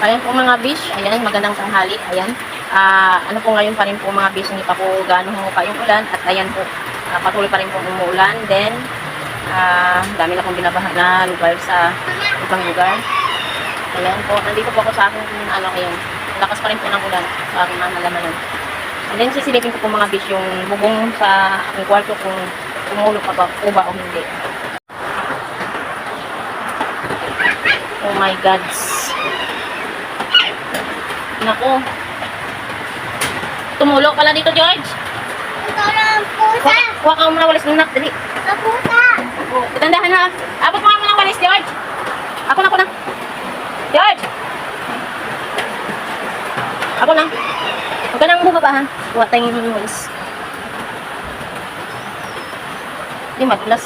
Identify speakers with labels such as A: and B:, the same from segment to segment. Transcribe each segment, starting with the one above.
A: Ayan po mga bish, ayan, magandang tanghali, ayan. Ah, ano po ngayon pa rin po mga bish, hindi pa po gano'ng humupa yung ulan at ayan po, ah, patuloy pa rin po umuulan. Then, ah, dami na pong binabaha na lugar sa ibang lugar. Ayan po, nandito po ako sa aking, ano, ayan, lakas pa rin po ng ulan sa aking mga nalamanan. And then, sisilipin ko po mga bish yung bubong sa aking kwarto kung tumulog pa ba, po ba o hindi. Oh my God. Naku. Tumulog pala dito, George.
B: Ito lang pusa.
A: Huwag huwag kang muna walis ng nak. Dali.
B: Ito pusa.
A: Tandahan ha. Abot mo nga muna walis, George. Ako na, ako na. George! Ako lang. Huwag ka nang bumaba ha. Huwag tayong walis. Hindi madulas.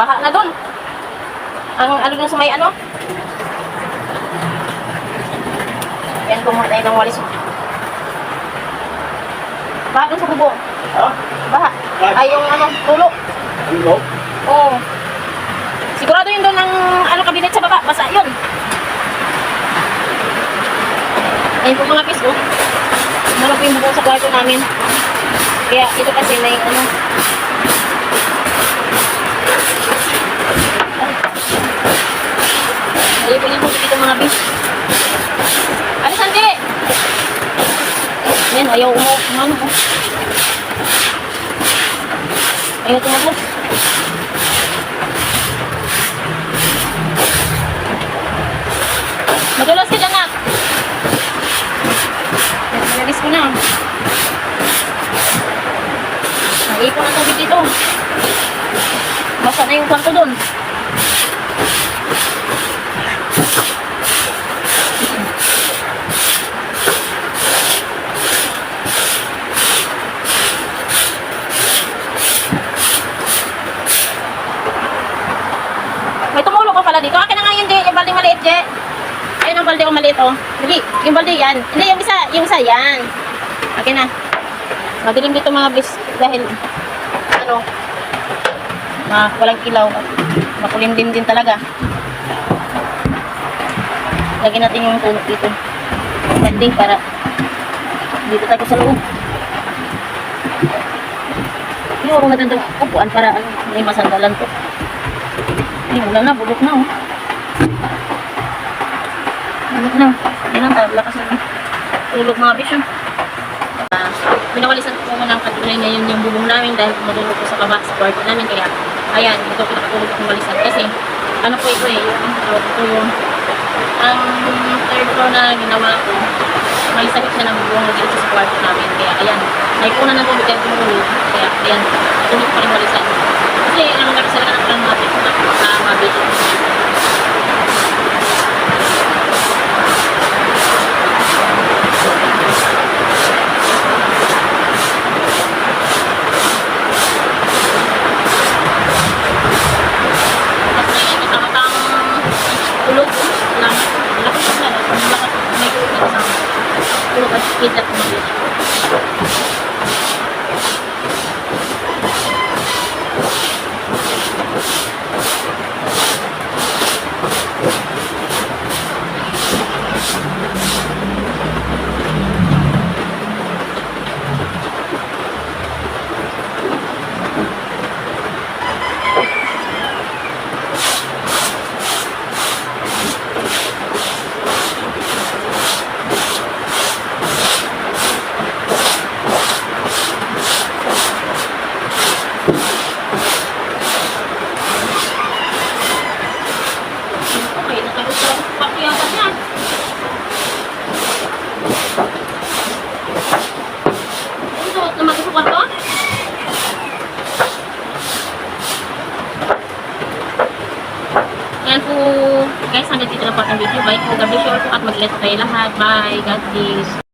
A: Baka na doon. Ang ano dun sa may ano? Yan, kumuha tayo ng walis mo. Baha dun sa bubong.
C: Ha?
A: Baha. Ay, yung ano, tulo.
C: Ano?
A: Oo. Sigurado yun doon ng ano, kabinet sa baba. Basa yun. Ayun po mga piso. Ano po sa kwarto namin. Kaya ito kasi may ano. Ayun po yung dito mga bis. Ano sandi? Yan, ayaw umo. Ano po? Ayaw tumakbo. Madulas ka dyan, nak. Nagis ko na. Naipon ang tubig dito. Basa na yung kwarto doon. May tumulong ka pala dito. Akin na nga yun, Jay. Yung balde maliit, Jay. Ayun ang balde ko maliit, oh. Dali, yung balde yan. Hindi, yung isa, yung isa, yan. Akin na. Madilim dito mga bis. Dahil, ano, ma walang ilaw. Makulim din din talaga. Lagyan natin yung tulog dito. Banding para dito tayo sa loob. Yung magandang upuan para ano, may masandalan to. Ay, wala na, bulok na oh. Na. Yan ang tawag, lakas na. Tulog mga bisyo. Uh, pinawalisan ko muna ng katulay ngayon yung bubong namin dahil tumutulog ko sa kaba sa kwarto namin. Kaya, ayan, ito pinakatulog kong walisan. Kasi, ano po ito eh, yung tawag ito yung ang third floor na ginawa ko, may sakit siya ng bubong na dito sa kwarto namin. Kaya, ayan, may kuna ng tubig at tumulog. Kaya, ayan, tulog ko pa rin walisan. Kasi, ang gabi sila ng mga mga na mabili. Kasi matang tulog lang. Lakas na lang. Lakas may tulog sa tulog at kita ko mabili. Okay, nakagusto ako sa pakiyapan niya. Ano to? Lumaki sa kwarto? Ayan po, guys, hanggang dito na po ang video. Bye po. God bless you all po at mag-ingat kayo lahat. Bye. God bless.